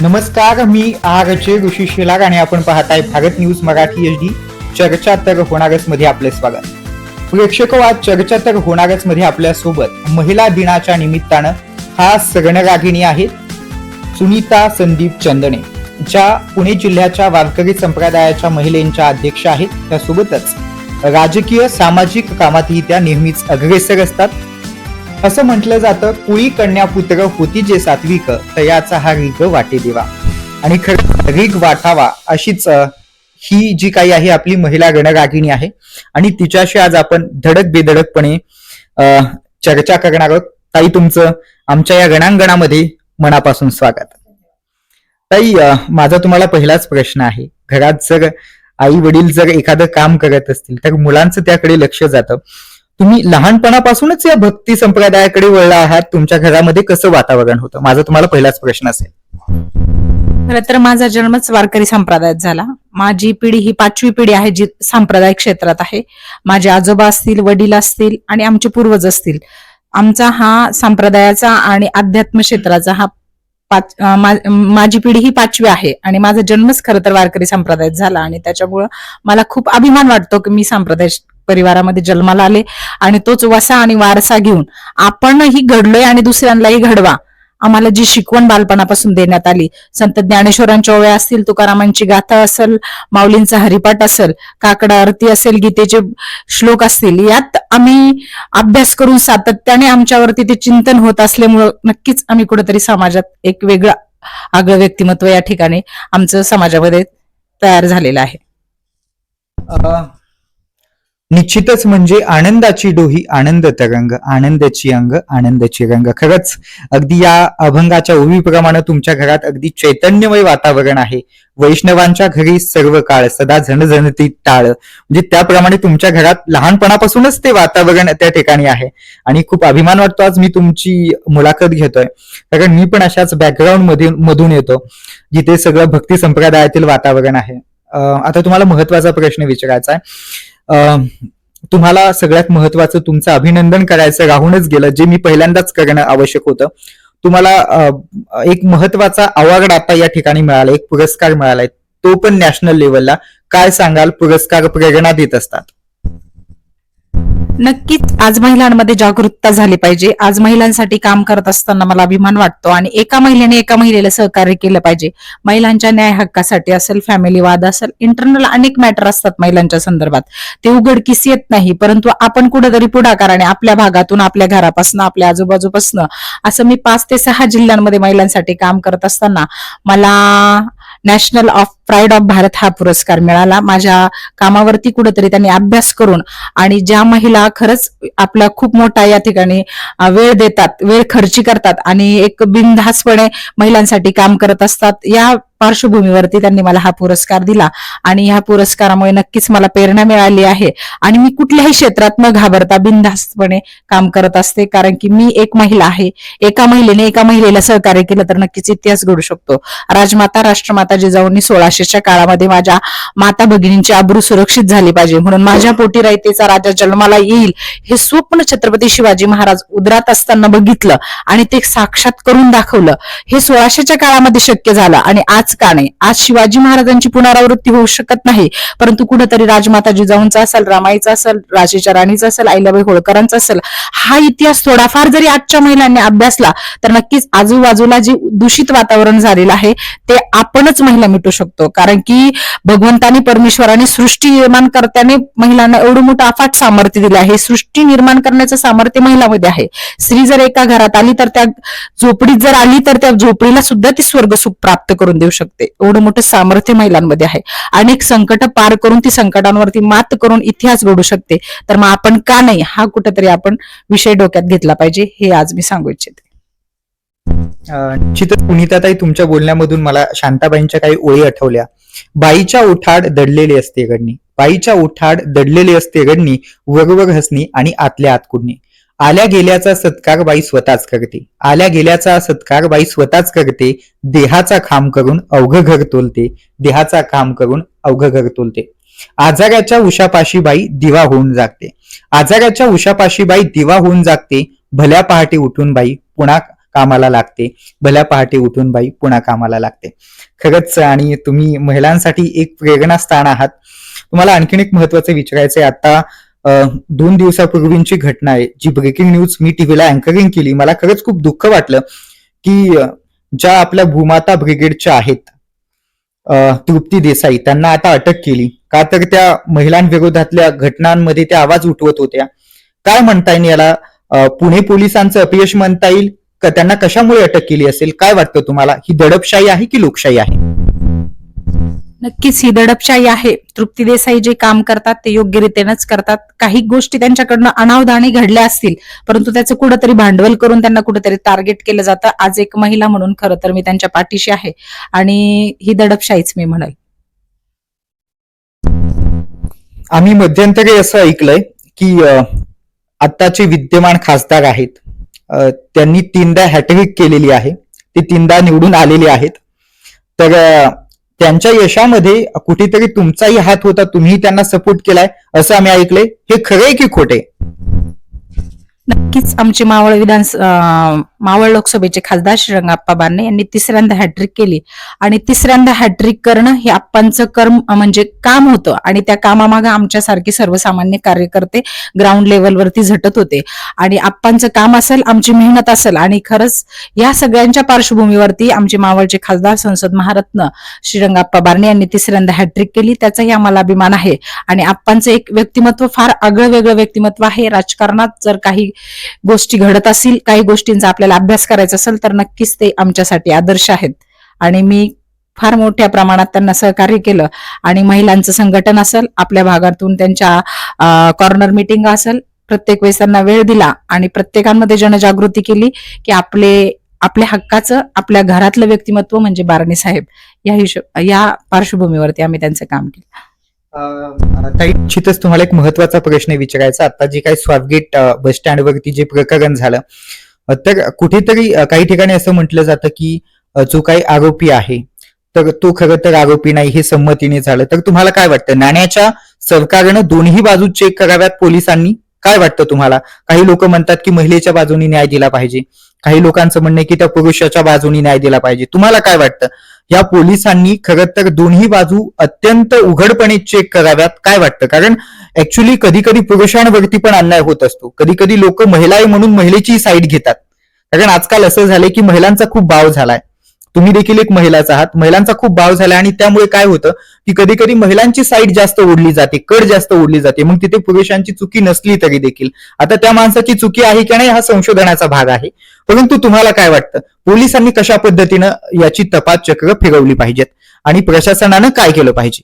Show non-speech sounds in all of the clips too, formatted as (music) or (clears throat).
नमस्कार मी आरचे ऋषी शेलार आणि आपण पाहताय Bharat news Marathi H D. चर्चा तर होणारच मध्ये आपले स्वागत. प्रेक्षक आज चर्चा तर होणारच मध्ये आपल्यासोबत महिला दिनाच्या निमित्तानं खास रणरागिणी आहेत सुनीता संदीप चंदणे ज्या पुणे जिल्ह्याच्या वारकरी संप्रदायाच्या महिलेंच्या अध्यक्ष आहेत. त्यासोबतच राजकीय सामाजिक कामातही त्या नेहमीच अग्रेसर असतात. असं म्हटलं जातं कुळी कन्यापुत्र होती जे सात्विक तयाचा हा रिग वाटे देवा. आणि खरं रिग वाटावा अशीच ही जी काही आहे आपली महिला गणरागिणी आहे. आणि तिच्याशी आज आपण धडक बेधडकपणे चर्चा करणार आहोत. ताई तुमचं आमच्या या गणांगणामध्ये मनापासून स्वागत. ताई माझा तुम्हाला पहिलाच प्रश्न आहे. घरात जर आई वडील जर एखादं काम करत असतील तर मुलांचं त्याकडे लक्ष जातं. तुम्ही लहानपणापासूनच या भक्ती संप्रदायाकडे वळला आहात? तुमच्या घरामध्ये कसं वातावरण होतं? माझा तुम्हाला पहिलाच प्रश्न असेल. खरं तर माझा जन्मच वारकरी संप्रदायात झाला. माझी पिढी ही पाचवी पिढी आहे जी सांप्रदायिक क्षेत्रात आहे. माझे आजोबा असतील वडील असतील आणि आमचे पूर्वज असतील. आमचा हा संप्रदायाचा आणि अध्यात्म क्षेत्राचा हा पाच मा- माझी पिढी ही पाचवी आहे आणि माझा जन्मच खरं तर वारकरी संप्रदायात झाला आणि त्याच्यामुळं मला खूप अभिमान वाटतो की मी संप्रदाय परिवारामध्ये जन्माला आले आणि तोच वसा आणि वारसा घेऊन आपणही घडलोय आणि दुसऱ्यांनाही घडवा. आम्हाला जी शिकवण बालपणापासून देण्यात आली संत ज्ञानेश्वरांच्या ओव्या असतील तुकारामांची गाथा असेल माऊलींचा हरिपाठ असेल काकडा आरती असेल गीतेचे श्लोक असतील यात आम्ही अभ्यास करून सातत्याने आमच्यावरती ते चिंतन होत असल्यामुळं नक्कीच आम्ही कुठेतरी समाजात एक वेगळं आगळं व्यक्तिमत्व या ठिकाणी आमचं समाजामध्ये तयार झालेलं आहे. निश्चितच म्हणजे आनंदाची डोही आनंद तरंग आनंदाची अंग आनंदाची रंग. खरंच अगदी या अभंगाच्या ओवीप्रमाणे तुमच्या घरात अगदी चैतन्यमय वातावरण आहे. वैष्णवांच्या घरी सर्व काळ सदा झणझणती टाळ. म्हणजे त्याप्रमाणे तुमच्या घरात लहानपणापासूनच ते वातावरण त्या ठिकाणी आहे. आणि खूप अभिमान वाटतो आज मी तुमची मुलाखत घेतोय. कारण मी पण अशाच बॅकग्राऊंड मधून मधून येतो जिथे सगळं भक्ती संप्रदायातील वातावरण आहे. आता तुम्हाला महत्त्वाचा प्रश्न विचारायचा आहे. तुम्हाला सगळ्यात महत्वाचं तुमचं अभिनंदन करायचं राहूनच गेलं जे मी पहिल्यांदाच करणं आवश्यक होतं. तुम्हाला एक महत्त्वाचा अवॉर्ड आता या ठिकाणी मिळाला एक पुरस्कार मिळालाय तो पण नॅशनल लेवलला काय सांगाल? पुरस्कार प्रेरणा देत असतात. नक्कीच आज महिलांमध्ये जागरूकता झाली पाहिजे. आज महिलांसाठी काम करत असताना मला अभिमान वाटतो आणि एका महिलेने एका महिलेला सहकार्य केलं पाहिजे. महिलांच्या न्याय हक्कासाठी असेल फॅमिली वाद असेल इंटरनल अनेक मॅटर असतात महिलांच्या संदर्भात. ते उघडकीस येत नाही परंतु आपण कुठेतरी पुढाकाराने आपल्या भागातून आपल्या घरापासून आपल्या आजूबाजूपासून असं मी पाच ते सहा जिल्ह्यांमध्ये महिलांसाठी काम करत असताना मला national of pride of Bharat हा पुरस्कार मिळाला. माझ्या कामावरती कुठेतरी त्यांनी अभ्यास करून आणि ज्या महिला खरंच आपला खूप मोठा या ठिकाणी वेळ देतात वेळ खर्ची करतात आणि एक बिनधास्तपणे महिलांसाठी काम करत असतात या पार्श्वभूमीवरती त्यांनी मला हा पुरस्कार दिला आणि ह्या पुरस्कारामुळे नक्कीच मला प्रेरणा मिळाली आहे. आणि मी कुठल्याही क्षेत्रात न घाबरता बिनधास्तपणे काम करत असते कारण की मी एक महिला आहे. एका महिलेने एका महिलेला सहकार्य केलं तर नक्कीच इतिहास घडू शकतो. राजमाता राष्ट्रमाता जिजाऊंनी सोळाशे सोळाशेच्या काळामध्ये माझ्या माता भगिनींची आबरू सुरक्षित झाली पाहिजे. म्हणून माझ्या पोटी रायतेचा राजा जन्माला येईल हे स्वप्न छत्रपती शिवाजी महाराज उदरात असताना बघितलं आणि ते साक्षात करून दाखवलं. हे सोळाशेच्या काळामध्ये शक्य झालं आणि आज का नाही? आज शिवाजी महाराजांची पुनरावृत्ती होऊ शकत नाही. परंतु कुठेतरी राजमाता जिजाऊंचा असेल रामाईचा असेल राजेच्या राणीचा असेल आईलाबाई होळकरांचा असेल हा इतिहास थोडाफार जरी आजच्या महिलांनी अभ्यासला तर नक्कीच आजूबाजूला जे दूषित वातावरण झालेलं आहे ते आपणच महिला मिटू शकतो. कारण की भगवंतानी परमेश्वराने सृष्टी निर्माण करत्याने महिलांना एवढं मोठं अफाट सामर्थ्य दिलं आहे. सृष्टी निर्माण करण्याचं सामर्थ्य महिलामध्ये आहे. स्त्री जर एका घरात आली तर त्या झोपडीत जर आली तर त्या झोपडीला सुद्धा ती स्वर्ग सुख प्राप्त करून देऊ शकते. एवढं मोठं सामर्थ्य महिलांमध्ये आहे. अनेक संकट पार करून ती संकटांवरती मात करून इतिहास घडू शकते. तर मग आपण का नाही? हा कुठेतरी आपण विषय डोक्यात घेतला पाहिजे हे आज मी सांगू इच्छिते. निश्चितच पुनिताताई तुमच्या बोलण्यामधून मला शांताबाईंच्या काही ओळी आठवल्या. बाईच्या उठाड दडलेली असते गडणी. बाईच्या उठाड दडलेली असते गडणी वरवर हसणी आणि आतल्या आत कुडणी. आल्या गेल्याचा सत्कार बाई स्वतःच करते. आल्या गेल्याचा सत्कार बाई स्वतःच करते. देहाचा खांब करून अवघ घर तोलते. देहाचा खांब करून अवघ घर तोलते. आजाराच्या उशापाशी बाई दिवा होऊन जागते. आजाराच्या उशापाशी बाई दिवा होऊन जागते. भल्या पहाटे उठून बाई पुन्हा कामाला लागते. भल्या पहाटे उठून बाई पुन्हा कामाला लागते. खरंच आणि तुम्ही महिलांसाठी एक प्रेरणास्थान आहात. तुम्हाला आणखीन एक महत्वाचं विचारायचं आहे आता दोन दिवसापूर्वीची घटना आहे जी ब्रेकिंग न्यूज मी टीव्हीला अँकरिंग केली. मला खरंच खूप दुःख वाटलं की ज्या आपल्या भूमाता ब्रिगेडच्या आहेत तृप्ती देसाई त्यांना आता अटक केली. का तर त्या महिलांविरोधातल्या घटनांमध्ये त्या आवाज उठवत होत्या. काय म्हणता येईल याला? पुणे पोलिसांचं अपयश म्हणता येईल? त्यांना कशामुळे अटक केली असेल? काय वाटतं तुम्हाला? ही दडपशाही आहे की लोकशाही आहे? नक्कीच ही दडपशाही आहे. तृप्ती देसाई जे काम करतात ते योग्यरीतीनेच करतात. काही गोष्टी त्यांच्याकडनं अनावधानी घडल्या असतील परंतु त्याचं कुठंतरी भांडवल करून त्यांना कुठेतरी टार्गेट केलं जातं. आज एक महिला म्हणून खरं तर मी त्यांच्या पाठीशी आहे. आणि ही दडपशाहीच मी म्हणेल. आम्ही मध्यंतरी असं ऐकलंय की आत्ताचे विद्यमान खासदार आहेत. त्यांनी तीनदा हॅट्रिक केलेली आहे. ते तीनदा निवडून आलेले आहेत. तर त्यांच्या यशामध्ये कुठेतरी तुमचाही हात होता तुम्ही त्यांना सपोर्ट केलाय असं आम्ही ऐकलंय. हे खरंय की खोटे नक्कीच आमचे मावळ विधान मावळ लोकसभेचे खासदार श्रीरंगाप्पा बारणे यांनी तिसऱ्यांदा हॅट्रिक केली. आणि तिसऱ्यांदा हॅट्रिक करणं हे आप्पांचं कर्म म्हणजे काम होतं. आणि त्या कामामागे आमच्यासारखे सर्वसामान्य कार्यकर्ते ग्राउंड लेवलवरती झटत होते. आणि आप्पांचं काम असेल आमची मेहनत असेल आणि खरंच या सगळ्यांच्या पार्श्वभूमीवरती आमचे मावळचे खासदार संसद महारत्न श्रीरंगाप्पा बारणे यांनी तिसऱ्यांदा हॅट्रिक केली. त्याचाही आम्हाला अभिमान आहे. आणि आप्पांचं एक व्यक्तिमत्व फार आगळं वेगळं व्यक्तिमत्व आहे. राजकारणात जर काही गोष्टी घडत असतील काही गोष्टींचा आपल्याला अभ्यास करायचा असेल तर नक्कीच ते आमच्यासाठी आदर्श आहेत. आणि मी फार मोठ्या प्रमाणात त्यांना सहकार्य केलं. आणि महिलांचं संघटन असेल आपल्या भागातून त्यांच्या कॉर्नर मिटिंग असेल प्रत्येक वेळेस त्यांना वेळ दिला आणि प्रत्येकांमध्ये जनजागृती केली की आपले आपल्या हक्काचं आपल्या घरातलं व्यक्तिमत्व म्हणजे बारणे साहेब. या हिशोब या पार्श्वभूमीवरती आम्ही त्यांचं काम केलं. ताई निश्चितच तुम्हाला एक महत्त्वाचा प्रश्न विचारायचा. आता जे काही स्वारगेट बस स्टँड वरती जे प्रकरण झालं तर कुठेतरी काही ठिकाणी असं म्हटलं जातं की जो काही आरोपी आहे तर तो खरं तर आरोपी नाही हे संमतीने झालं. तर तुम्हाला काय वाटतं? नाण्याच्या सरकारनं दोन्ही बाजू चेक कराव्यात पोलिसांनी? काय वाटतं तुम्हाला? काही लोक म्हणतात की महिलेच्या बाजूनी न्याय दिला पाहिजे. काही लोकांचं म्हणणं आहे की त्या पुरुषाच्या बाजूनी न्याय दिला पाहिजे. तुम्हाला काय वाटतं? या पोलिसांनी खरं तर दोन्ही बाजू अत्यंत उघडपणे चेक कराव्यात. काय वाटतं? कारण ऍक्च्युली कधी कधी पुरुषांवरती पण अन्याय होत असतो. कधी कधी लोक महिला आहे म्हणून महिलेची साईड घेतात. कारण आजकाल असं झालंय की महिलांचा खूप भाव झालाय. तुम्ही देखील एक महिलाच आहात. महिलांचा खूप भाव झाला आणि त्यामुळे काय होतं की कधी कधी महिलांची साईड जास्त ओढली जाते कड जास्त ओढली जाते. मग तिथे पुरुषांची चुकी नसली तरी देखील. आता त्या माणसाची चुकी आहे की नाही हा संशोधनाचा भाग आहे. परंतु तुम्हाला काय वाटतं? पोलिसांनी कशा पद्धतीनं याची तपास चक्र फिरवली पाहिजेत? आणि प्रशासनानं काय केलं पाहिजे?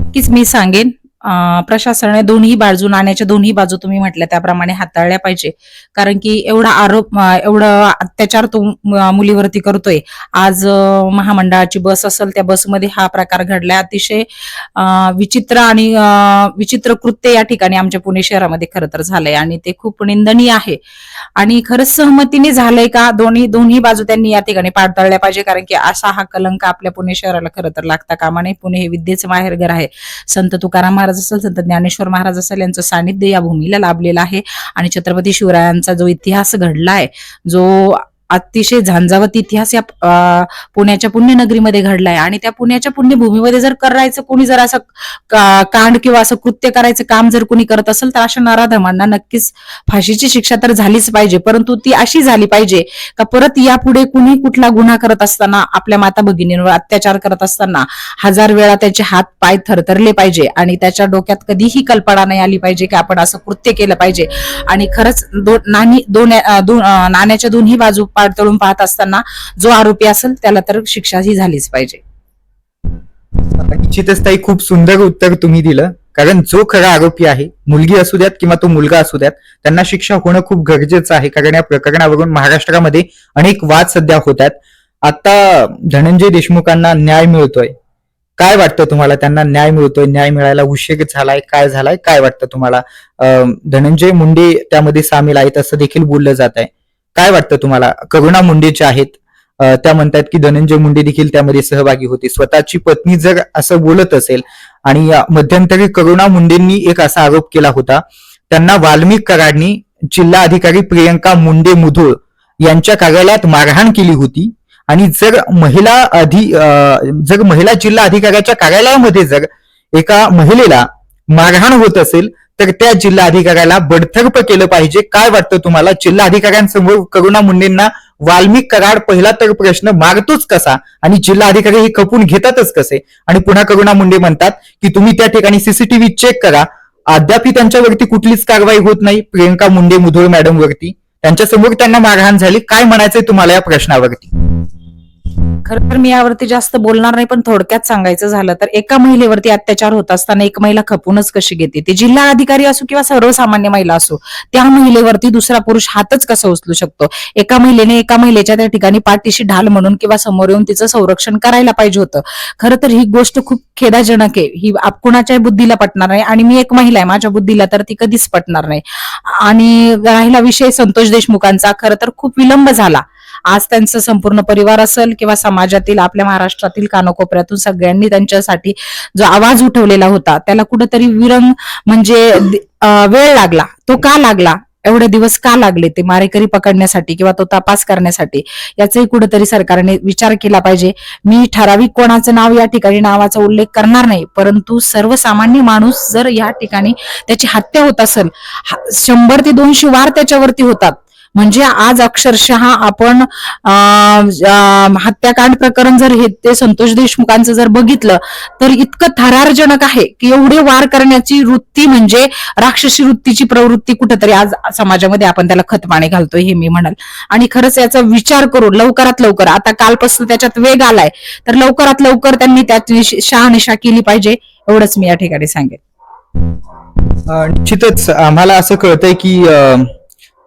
नक्कीच मी सांगेन. प्रशासनाने दोन्ही बाजू नाण्याच्या दोन्ही बाजू तुम्ही म्हटल्या त्याप्रमाणे हाताळल्या पाहिजे. कारण की एवढा आरोप अं, एवढं अत्याचार तो मुलीवरती करतोय. आज महामंडळाची बस असेल त्या बसमध्ये हा प्रकार घडलाय. अतिशय विचित्र आणि विचित्र कृत्य या ठिकाणी आमच्या पुणे शहरामध्ये खरं तर झालंय आणि ते खूप निंदनीय आहे. आणि खरंच सहमतीने झालंय का? दोन्ही दोन्ही बाजू त्यांनी या ठिकाणी पाडताळल्या पाहिजे कारण की असा हा कलंक आपल्या पुणे शहराला खरं तर लागता कामा नये. पुणे हे विद्येचं माहेरघर आहे. संत तुकाराम महाराज असेल संत ज्ञानेश्वर महाराज असेल यांचं सानिध्य या भूमीला लाभलेलं आहे. आणि छत्रपती शिवरायांचा जो इतिहास घडलाय जो अतिशय झांझावत इतिहास या पुण्याच्या पुण्यनगरीमध्ये घडलाय. आणि त्या पुण्याच्या पुण्यभूमीमध्ये जर करायचं कोणी जर असं कांड किंवा असं कृत्य करायचं काम जर कोणी करत असेल तर अशा नराधमांना नक्कीच फाशीची शिक्षा तर झालीच पाहिजे. परंतु ती अशी झाली पाहिजे का परत यापुढे कुणी कुठला गुन्हा करत असताना आपल्या माता भगिनींवर अत्याचार करत असताना हजार वेळा त्याचे हात पाय थरथरले पाहिजे आणि त्याच्या डोक्यात कधीही कल्पना नाही आली पाहिजे की आपण असं कृत्य केलं पाहिजे. आणि खरंच दो नाणी दोन नाण्याच्या दोन्ही बाजू आडतळून पाहत असताना जो आरोपी असेल त्याला तर शिक्षा ही झालीच पाहिजे. निश्चितच ताई खूप सुंदर उत्तर तुम्ही दिलं. कारण जो खरा आरोपी आहे मुलगी असू द्यात किंवा तो मुलगा असू द्यात त्यांना शिक्षा होणं खूप गरजेचं आहे. कारण या प्रकरणावरून महाराष्ट्रामध्ये अनेक वाद सध्या होत आहेत. आता धनंजय देशमुखांना न्याय मिळतोय. काय वाटतं तुम्हाला? त्यांना न्याय मिळतोय न्याय मिळायला उशीर झालाय काय झालाय? काय वाटतं तुम्हाला? धनंजय मुंडे त्यामध्ये सामील आहेत असं देखील बोललं जात आहे काय वाटतं तुम्हाला? करुणा मुंडे ज्या आहेत त्या म्हणतात की धनंजय मुंडे देखील त्यामध्ये सहभागी होते. स्वतःची पत्नी जर असं बोलत असेल आणि मध्यंतरी करुणा मुंडेंनी एक असा आरोप केला होता. त्यांना वाल्मिक कराडनी जिल्हा अधिकारी प्रियंका मुंडे मुधूळ यांच्या कार्यालयात मारहाण केली होती. आणि जर महिला अधि जर महिला जिल्हा अधिकाऱ्याच्या कार्यालयामध्ये जर एका महिलेला मारहाण होत असेल तर त्या जिल्हा अधिकाऱ्याला बडतर्फ केलं पाहिजे. काय वाटतं तुम्हाला? जिल्हा अधिकाऱ्यांसमोर करुणा मुंडेंना वाल्मिक कराड पहिला तर प्रश्न मारतोच कसा? आणि जिल्हा अधिकारी हे खपून घेतातच कसे? आणि पुन्हा करुणा मुंडे म्हणतात की तुम्ही त्या ठिकाणी सीसीटीव्ही चेक करा. अद्यापही त्यांच्यावरती कुठलीच कारवाई होत नाही. प्रियंका मुंडे मुधोळ मॅडम वरती त्यांच्यासमोर त्यांना मारहाण झाली. काय म्हणायचंय तुम्हाला या प्रश्नावरती? खरं तर मी यावरती जास्त बोलणार नाही पण थोडक्यात सांगायचं झालं तर एका महिलेवरती अत्याचार होत असताना एक महिला खपूनच कशी घेते? ती जिल्हा अधिकारी असो किंवा सर्वसामान्य महिला असो त्या महिलेवरती दुसरा पुरुष हातच कसा उचलू शकतो? एका महिलेने एका महिलेच्या त्या ठिकाणी पाठीशी ढाल म्हणून किंवा समोर येऊन तिचं संरक्षण करायला पाहिजे होतं. खरं तर ही गोष्ट खूप खेदाजनक आहे. ही आप- कुणाच्याही बुद्धीला पटणार नाही आणि मी एक महिला आहे माझ्या बुद्धीला तर ती कधीच पटणार नाही. आणि राहिला विषय संतोष देशमुखांचा खरं तर खूप विलंब झाला. आज त्यांचं संपूर्ण परिवार असेल किंवा समाजातील आपल्या महाराष्ट्रातील कानाकोपऱ्यातून सगळ्यांनी त्यांच्यासाठी जो आवाज उठवलेला होता त्याला कुठंतरी विरंग म्हणजे वेळ लागला. तो का लागला? एवढे दिवस का लागले ते मारेकरी पकडण्यासाठी किंवा तो तपास करण्यासाठी? याचाही कुठेतरी सरकारने विचार केला पाहिजे. मी ठराविक कोणाचं नाव या ठिकाणी नावाचा उल्लेख करणार नाही परंतु सर्वसामान्य माणूस जर या ठिकाणी त्याची हत्या होत असेल हा- शंभर ते दोनशे वार त्याच्यावरती होतात. म्हणजे आज अक्षरशः आपण हत्याकांड प्रकरण जर हे ते संतोष देशमुखांचं जर बघितलं तर इतकं थरारजनक आहे की एवढे वार करण्याची वृत्ती म्हणजे राक्षसी वृत्तीची प्रवृत्ती कुठेतरी आज समाजामध्ये आपण त्याला खतपाणी घालतोय हे मी म्हणाल. आणि खरंच याचा विचार करून लवकरात लवकर आता कालपासून त्याच्यात वेग आलाय तर लवकरात लवकर त्यांनी त्यात शहानिशा केली पाहिजे एवढंच मी या ठिकाणी सांगेन. निश्चितच आम्हाला असं कळतंय की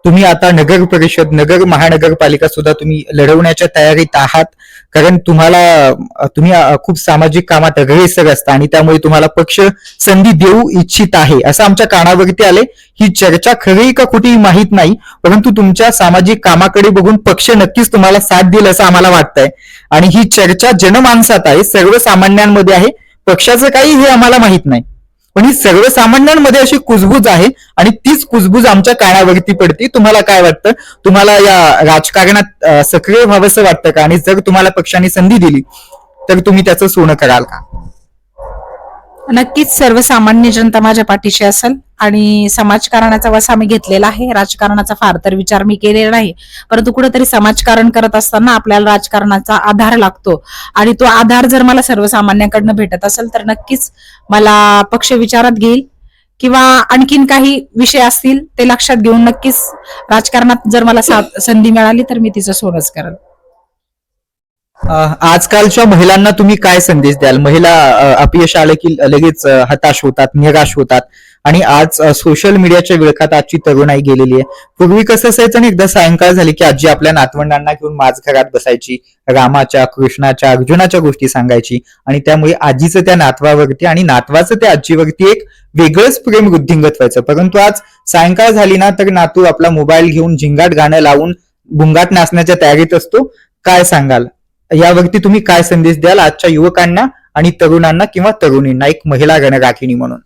तुम्ही आता नगर परिषद नगर महानगरपालिका सुद्धा तुम्ही लढवण्याच्या तयारीत आहात. कारण तुम्हाला तुम्ही खूप सामाजिक कामात अग्रेसर असता आणि त्यामुळे तुम्हाला पक्ष संधी देऊ इच्छित आहे. असं आमच्या कानावरती आले ही चर्चा खरी का कुठेही माहीत नाही. परंतु तुमच्या सामाजिक कामाकडे बघून पक्ष नक्कीच तुम्हाला साथ देईल असं आम्हाला वाटतंय. आणि ही चर्चा जनमानसात आहे. सर्वसामान्यांमध्ये आहे. पक्षाचं काही हे आम्हाला माहीत नाही. पण ही सर्वसामान्यांमध्ये अशी कुजबूज आहे आणि तीच कुजबूज आमच्या कानावरती पडते. तुम्हाला काय वाटतं? तुम्हाला या राजकारणात सक्रिय व्हावंसं वाटतं का? आणि जर तुम्हाला पक्षाने संधी दिली तर तुम्ही त्याचं सोनं कराल का? नक्कीच सर्वसामान्य जनता माझ्या पाठीशी असेल आणि समाजकारणाचा वसा मी घेतलेला आहे. राजकारणाचा फार तर विचार मी केलेला नाही. परंतु कुठेतरी समाजकारण करत असताना आपल्याला राजकारणाचा आधार लागतो. आणि तो आधार जर मला सर्वसामान्यांकडनं भेटत असेल तर नक्कीच मला पक्ष विचारात घेईल किंवा आणखीन काही विषय असतील ते लक्षात घेऊन नक्कीच राजकारणात जर मला संधी मिळाली तर मी तिचं सोनच करेल. आजकालच्या महिलांना तुम्ही काय संदेश द्याल? महिला अपयश आलं की लगेच हताश होतात निराश होतात. आणि आज सोशल मीडियाच्या विळखात आजची तरुणाई गेलेली आहे. पूर्वी कसं असायचं आणि एकदा सायंकाळ झाली की आजी आपल्या नातवंडांना घेऊन माझ घरात बसायची रामाच्या कृष्णाच्या अर्जुनाच्या गोष्टी सांगायची. आणि त्यामुळे आजीचं त्या नातवावरती आणि नातवाचं त्या आजीवरती एक वेगळंच प्रेम वृद्धिंगत व्हायचं. परंतु आज सायंकाळ झाली ना तर नातू आपला मोबाईल घेऊन झिंगाट गाणं लावून बुंगाट नाचण्याच्या तयारीत असतो. काय सांगाल? यावरती तुम्ही काय संदेश द्याल आजच्या युवकांना आणि तरुणांना किंवा तरुणींना एक महिला रणराखिणी म्हणून?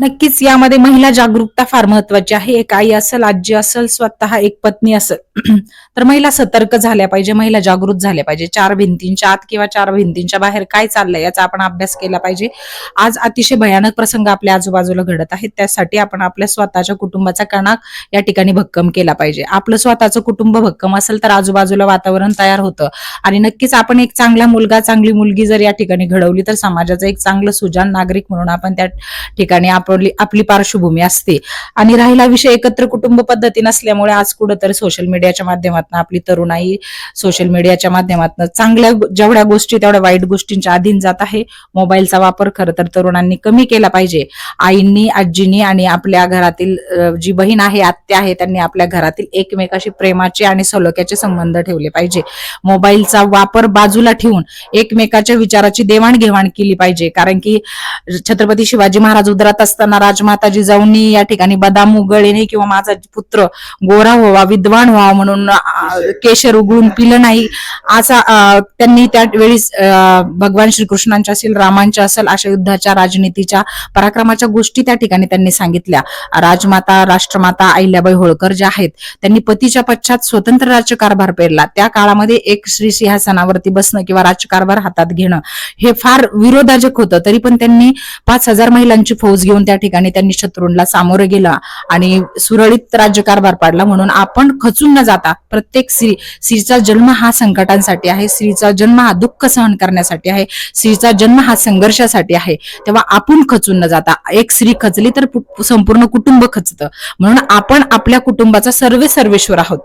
नक्कीच यामध्ये महिला जागरूकता फार महत्वाची आहे. एक आई असेल आजी असेल स्वतः एक पत्नी असेल. (clears throat) तर महिला सतर्क झाल्या पाहिजे महिला जागृत झाल्या पाहिजे. चार भिंतींच्या आत किंवा चार भिंतींच्या बाहेर काय चाललंय याचा आपण अभ्यास केला पाहिजे. आज अतिशय भयानक प्रसंग आपल्या आजूबाजूला घडत आहेत. त्यासाठी आपण आपल्या स्वतःच्या कुटुंबाचा कणाक या ठिकाणी भक्कम केला पाहिजे. आपलं स्वतःचं कुटुंब भक्कम असेल तर आजूबाजूला वातावरण तयार होतं. आणि नक्कीच आपण एक चांगला मुलगा चांगली मुलगी जर या ठिकाणी घडवली तर समाजाचं एक चांगलं सुजान नागरिक म्हणून आपण त्या ठिकाणी आपली आपली पार्श्वभूमी असते. आणि राहिला विषय एकत्र कुटुंब पद्धती नसल्यामुळे आज कुठंतरी सोशल मीडियाच्या माध्यमातून आपली तरुणाई सोशल मीडियाच्या माध्यमातून चांगल्या जेवढ्या गोष्टी तेवढ्या वाईट गोष्टींच्या अधीन जात आहे. मोबाईलचा वापर खरं तर तरुणांनी कमी केला पाहिजे. आईंनी आजींनी आणि आपल्या घरातील जी बहीण आहे आत्या आहे त्यांनी आपल्या घरातील एकमेकाशी प्रेमाचे आणि सलोख्याचे संबंध ठेवले पाहिजे. मोबाईलचा वापर बाजूला ठेवून एकमेकाच्या विचाराची देवाणघेवाण केली पाहिजे. कारण की छत्रपती शिवाजी महाराज उदरात असतात असताना राजमाता जिजाऊंनी या ठिकाणी बदाम उगळेने किंवा माझा पुत्र गोरा व्हावा विद्वान व्हावा म्हणून केशर उगळून पिलं नाही असा त्यांनी त्यावेळी अं, भगवान श्रीकृष्णांच्या असेल रामांच्या असेल अशा युद्धाच्या राजनीतीच्या पराक्रमाच्या गोष्टी त्या ठिकाणी त्यांनी सांगितल्या. राजमाता राष्ट्रमाता अहिल्याबाई होळकर ज्या आहेत त्यांनी पतीच्या पश्चात स्वतंत्र राज्यकारभार पेरला. त्या काळामध्ये एक श्री सिंहासनावरती बसणं किंवा राज्यकारभार हातात घेणं हे फार विरोधाजक होतं. तरी पण त्यांनी पाच हजार महिलांची फौज घेऊन त्या ठिकाणी त्यांनी शत्रूंना सामोरं गेला आणि सुरळीत राज्यकारभार पाडला. म्हणून आपण खचून न जाता प्रत्येक स्त्री स्त्रीचा जन्म हा संकटांसाठी आहे स्त्रीचा जन्म हा दुःख सहन करण्यासाठी आहे स्त्रीचा जन्म हा संघर्षासाठी आहे. तेव्हा आपण खचून न जाता एक स्त्री खचली तर संपूर्ण कुटुंब खचतं. म्हणून आपण आपल्या कुटुंबाचा सर्वे सर्वेश्वर आहोत.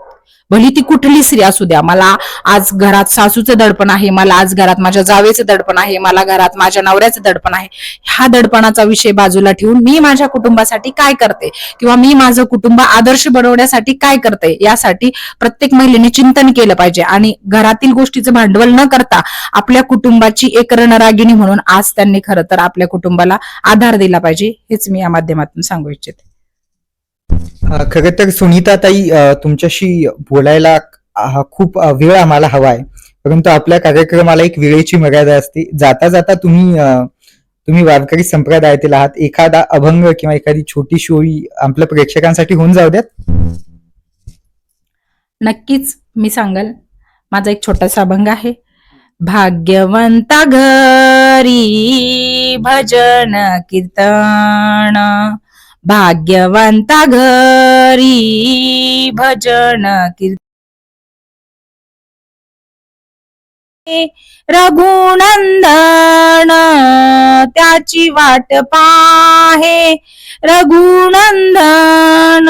भली ती कुठली स्त्री असू द्या. मला आज घरात सासूचं दडपण आहे मला आज घरात माझ्या जावेचं दडपण आहे मला घरात माझ्या नवऱ्याचं दडपण आहे. ह्या दडपणाचा विषय बाजूला ठेवून मी माझ्या कुटुंबासाठी काय करते? किंवा मी माझं कुटुंब आदर्श बनवण्यासाठी काय करते? यासाठी प्रत्येक महिलेने चिंतन केलं पाहिजे. आणि घरातील गोष्टीचं भांडवल न करता आपल्या कुटुंबाची एक रणरागिणी म्हणून आज त्यांनी खरं तर आपल्या कुटुंबाला आधार दिला पाहिजे हेच मी या माध्यमातून सांगू इच्छिते. खर तर सुनीताताई ताई तुमच्याशी बोलायला खूप वेळ आम्हाला हवा आहे. परंतु आपल्या कार्यक्रमाला एक वेळेची मर्यादा असते. जाता जाता तुम्ही तुम्ही वारकरी संप्रदायातील आहात. एखादा अभंग किंवा एखादी छोटी शोळी आपल्या प्रेक्षकांसाठी होऊन जाऊ द्यात? नक्कीच. मी सांगल. माझा एक छोटासा अभंग आहे. भाग्यवंता घरी भजन कीर्तन. भाग्यवंता घरी भजन कीर्तन. रघुनंदन त्याची वाट पाहे. रघुनंदन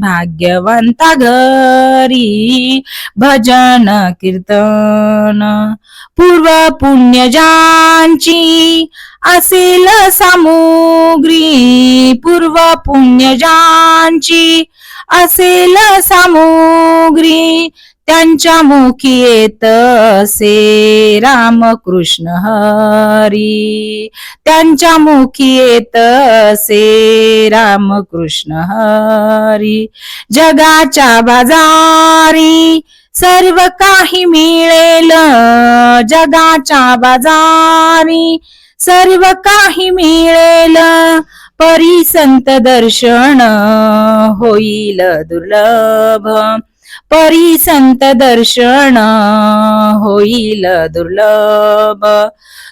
भाग्यवंता घरी भजन कीर्तन. पूर्व पुण्यजांची असेल सामुग्री. पूर्व पुण्यजांची असेल सामुग्री. त्यांच्या मुखी येत असे रामकृष्ण हरी. त्यांच्या मुखी येत असे रामकृष्ण हरी. जगाच्या बाजारी सर्व काही मिळेल जगाच्या बाजारी. सर्व काही मिळेल परी संत दर्शन होईल दुर्लभ. परी संत दर्शन होईल दुर्लभ.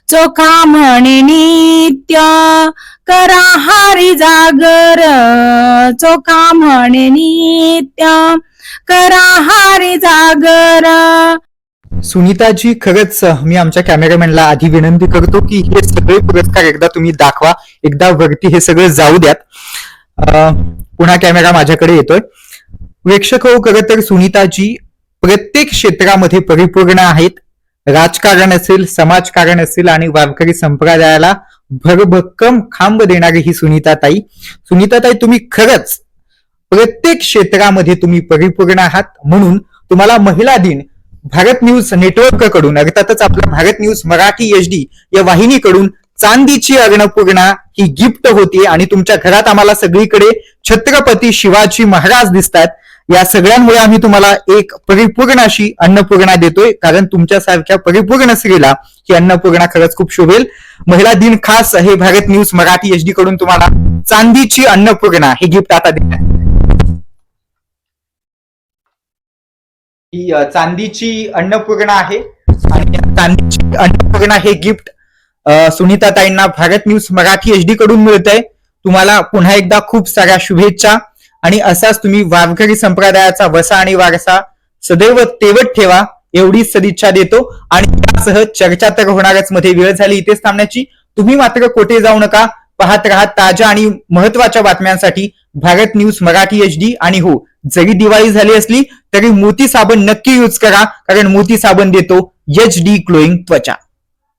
चोखा म्हणे नित्य करा हारी जागर. चोखा म्हणे नित्य करा हारी जागर. सुनीताजी खरंच मी आमच्या कॅमेरामॅनला आधी विनंती करतो की हे सगळे पुरस्कार एकदा तुम्ही दाखवा एकदा वरती हे सगळं जाऊ द्यात. पुन्हा कॅमेरा माझ्याकडे येतोय. प्रेक्षक हो खरं तर सुनीताजी प्रत्येक क्षेत्रामध्ये परिपूर्ण आहेत. राजकारण असेल समाजकारण असेल आणि वारकरी संप्रदायाला भरभक्कम खांब देणारी ही सुनीताताई. सुनीताताई तुम्ही खरंच प्रत्येक क्षेत्रामध्ये तुम्ही परिपूर्ण आहात. म्हणून तुम्हाला महिला दिन भारत न्यूज नेटवर्ककडून अर्थातच आपल्या Bharat news Marathi H D या वाहिनीकडून चांदीची अन्नपूर्णा ही गिफ्ट होती आणि तुमच्या घरात आम्हाला सगळीकडे छत्रपती शिवाजी महाराज दिसतात. या सगळ्यांमुळे आम्ही तुम्हाला एक परिपूर्ण अशी अन्नपूर्णा देतोय. कारण तुमच्यासारख्या परिपूर्ण स्त्रीला ही अन्नपूर्णा खरंच खूप शोभेल. महिला दिन खास हे Bharat news Marathi H D कडून तुम्हाला चांदीची अन्नपूर्णा हे गिफ्ट आता देण्यात ही चांदीची अन्नपूर्णा आहे. आणि चांदीची अन्नपूर्णा हे gift सुनीताताईंना Bharat news Marathi H D कडून मिळत आहे तुम्हाला पुन्हा एकदा खूप साऱ्या शुभेच्छा. आणि असाच तुम्ही वारकरी संप्रदायाचा वसा आणि वारसा सदैव तेवत ठेवा एवढी सदिच्छा देतो. आणि त्यासह चर्चा तर होणारच मध्ये वेळ झाली इथेच थांबण्याची. तुम्ही मात्र कोठे जाऊ नका पाहत राहा ताज्या आणि महत्त्वाच्या बातम्यांसाठी Bharat news Marathi H D आणि हो जरी दिवाळी झाली असली तरी मोती साबण नक्की यूज करा कारण मोती साबण देतो एच डी ग्लोईंग त्वचा.